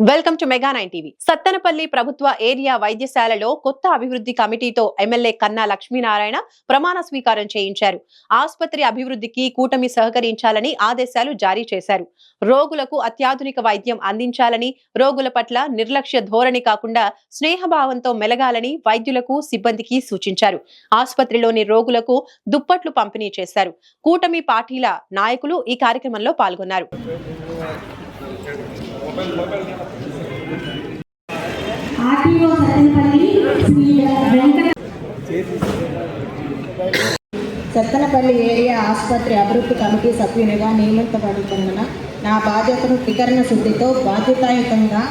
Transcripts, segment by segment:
Welcome to mega nine TV. Sattenapalli ప్రభుత్వ area వైద్యశాలలో కొత్త అభివృద్ధి కమిటీతో ఎమ్మెల్యే కన్నా లక్ష్మీనారాయణ ప్రమాణ స్వీకారం చేయించారు. ఆసుపత్రి అభివృద్ధికి కూటమి సహకరించాలని ఆదేశాలు జారీ చేశారు. రోగులకు అత్యాధునిక వైద్యం అందించాలని రోగుల పట్ల నిర్లక్ష్య ధోరణి కాకుండా స్నేహభావంతో మెలగాలని వైద్యులకు సిబ్బందికి సూచించారు. ఆసుపత్రిలోని రోగులకు దుప్పట్లు పంపిణీ చేశారు. కూటమి పార్టీల నాయకులు ఈ కార్యక్రమంలో పాల్గొన్నారు. ఆర్టీఓ సత్తెనపల్లి శ్రీ వెంకట సత్తనపల్లి ఏరియా ఆసుపత్రి అభివృద్ధి కమిటీ సభ్యునిగా నియమించబడుతున్న నా బాధ్యతను త్రికరణ శుద్ధితో బాధ్యతాయుతంగా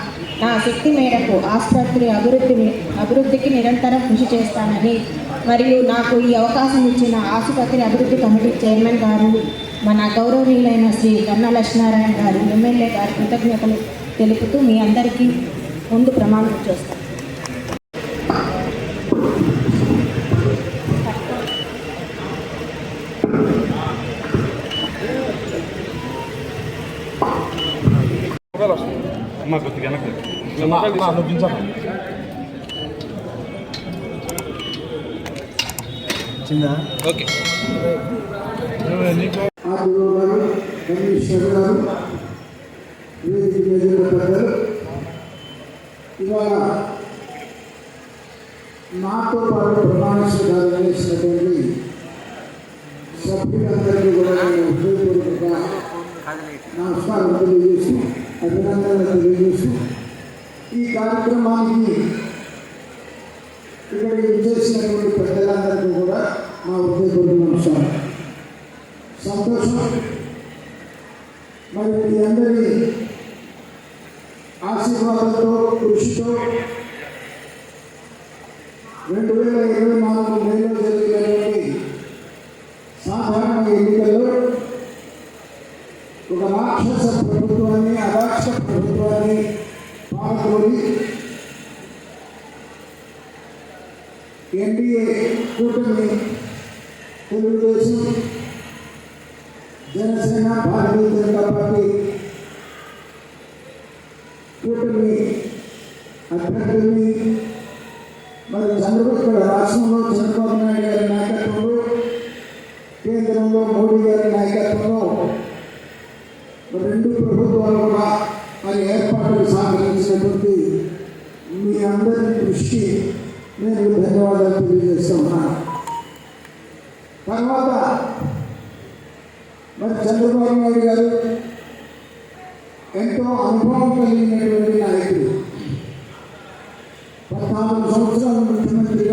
నా శక్తి మేరకు ఆసుపత్రి అభివృద్ధి అభివృద్ధికి నిరంతరం కృషి చేస్తానని మరియు నాకు ఈ అవకాశం ఇచ్చిన ఆసుపత్రి అభివృద్ధి కమిటీ చైర్మన్ గారు మన గౌరవనీయులైన శ్రీ కన్నా లక్ష్మీనారాయణ గారు ఎమ్మెల్యే గారి కృతజ్ఞతలు తెలుపుతూ మీ అందరికీ ముందు ప్రమాణం చేస్తాను అమ్మ కొద్దిగా వెనక్కి. ఓకే. ఆర్డీఓ గారు కమిషనర్ గారు వేదిక మీద ఉన్న పెద్దలు ఇవాళ నాతో పాటు ప్రమాణ స్వీకారం చేసినటువంటి సభ్యులందరికీ కూడా నేను హృదయపూర్వకంగా నమస్కారం తెలియజేసి అభినందనలు తెలియజేసి ఈ కార్యక్రమానికి ఇక్కడికి చేసినటువంటి పెద్దలందరికీ కూడా మా హృదయపూర్వక నమస్కారం. సంతోషం. మరి మీ అందరి ఆశీర్వాదంతో కృషితో రెండు వేల ఇరవై నాలుగు మేలో జరిగినటువంటి సాధారణ ఎన్నికల్లో ఒక రాక్షస ప్రభుత్వాన్ని అరాక్ష ప్రభుత్వాన్ని పాల్గొని ఎన్డీఏ కూటమి తెలుగుదేశం జనసేన భారతీయ జనతా పార్టీ కూటమి అభ్యర్థుల్ని మరి అందరూ ఇక్కడ రాష్ట్రంలో చంద్రబాబు నాయుడు గారి నాయకత్వంలో కేంద్రంలో మోడీ గారి నాయకత్వంలో రెండు ప్రభుత్వాలు కూడా మరి ఏర్పాట్లు సహకరించినటువంటి మీ అందరి దృష్టి నేను ధన్యవాదాలు తెలియజేస్తున్నాను తర్వాత మరి చంద్రబాబు నాయుడు గారు ఎంతో అనుభవం కలిగినటువంటి నాయకుడు పద్నాలుగు సంవత్సరాలు ముఖ్యమంత్రిగా